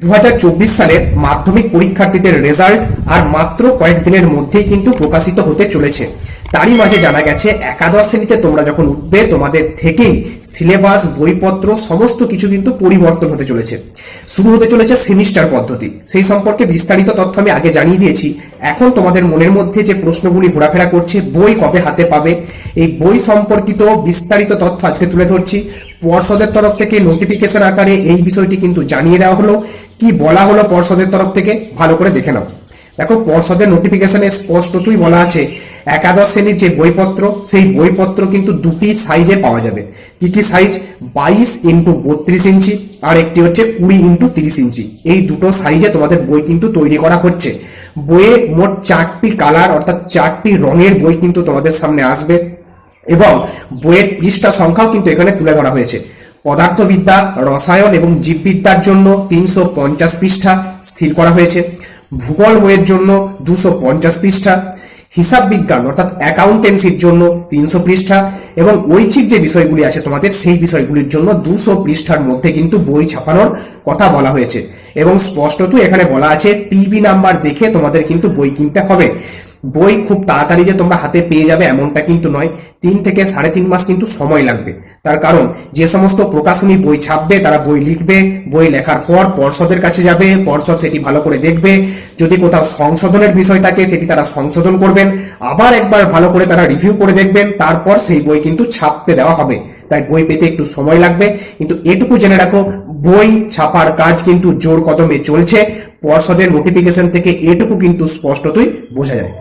দু হাজার চব্বিশ সালের মাধ্যমিক পরীক্ষার্থীদের রেজাল্ট আর মাত্র কয়েকদিনের মধ্যেই কিন্তু প্রকাশিত হতে চলেছে। তারই মাঝে জানা গেছে, একাদশ শ্রেণীতে তোমরা যখন উঠবে, তোমাদের থেকেই সিলেবাস, বইপত্র, সমস্ত কিছু কিন্তু পরিবর্তন হতে চলেছে। শুরু হতে চলেছে সেমিস্টার পদ্ধতি। সেই সম্পর্কে বিস্তারিত তথ্য আমি আগে জানিয়ে দিয়েছি। এখন তোমাদের মনের মধ্যে যে প্রশ্নগুলি ঘোরাফেরা করছে, বই কবে হাতে পাবে, এই বই সম্পর্কিত বিস্তারিত তথ্য আজকে তুলে ধরছি। পর্ষদের তরফ থেকে নোটিফিকেশন আকারে এই বিষয়টি কিন্তু জানিয়ে দেওয়া হলো। কি বলা হলো পর্ষদের তরফ থেকে? ভালো করে দেখে নাও। দেখো, পর্ষদের নোটিফিকেশনে স্পষ্টতই বলা আছে, একাদশ শ্রেণির যে বইপত্র, সেই বইপত্র কিন্তু দুটি সাইজে পাওয়া যাবে। কি কি সাইজ বাইশ ইন্টু বত্রিশ ইঞ্চি আর একটি হচ্ছে কুড়ি ইন্টু তিরিশ ইঞ্চি। এই দুটো সাইজে তোমাদের বই কিন্তু তৈরি করা হচ্ছে। বইয়ে মোট চারটি কালার অর্থাৎ চারটি রঙের বই কিন্তু তোমাদের সামনে আসবে। এবং বইয়ের পৃষ্ঠা সংখ্যাও কিন্তু এখানে তুলে ধরা হয়েছে। পদার্থবিদ্যা, রসায়ন এবং জীববিদ্যার জন্য তিনশো পঞ্চাশ পৃষ্ঠা স্থির করা হয়েছে। ভূগোল বইয়ের জন্য দুশো পঞ্চাশ পৃষ্ঠা। হিসাব বিজ্ঞান অর্থাৎ অ্যাকাউন্টেন্সির জন্য তিনশো পৃষ্ঠা। এবং ঐচ্ছিক যে বিষয়গুলি আছে তোমাদের, সেই বিষয়গুলির জন্য দুশো পৃষ্ঠার মধ্যে কিন্তু বই ছাপানোর কথা বলা হয়েছে। এবং স্পষ্টত এখানে বলা আছে টিভি নাম্বার দেখে তোমাদের কিন্তু বই কিনতে হবে। বই খুব তাড়াতাড়ি যে তোমরা হাতে পেয়ে যাবে এমনটা কিন্তু নয়। তিন থেকে সাড়ে তিন মাস কিন্তু সময় লাগবে। তার কারণ, যে সমস্ত প্রকাশনী বই ছাপবে, তারা বই লিখবে, বই লেখার পর পর্ষদের কাছে যাবে, পর্ষদ সেটি ভালো করে দেখবে, যদি কোথাও সংশোধনের বিষয় থাকে, সেটি তারা সংশোধন করবেন, আবার একবার ভালো করে তারা রিভিউ করে দেখবেন, তারপর সেই বই কিন্তু ছাপতে দেওয়া হবে। তাই বই পেতে একটু সময় লাগবে, কিন্তু এটুকু জেনে রাখো, বই ছাপার কাজ কিন্তু জোর কদমে চলছে, পর্ষদের নোটিফিকেশন থেকে এটুকু কিন্তু স্পষ্টতই বোঝা যায়।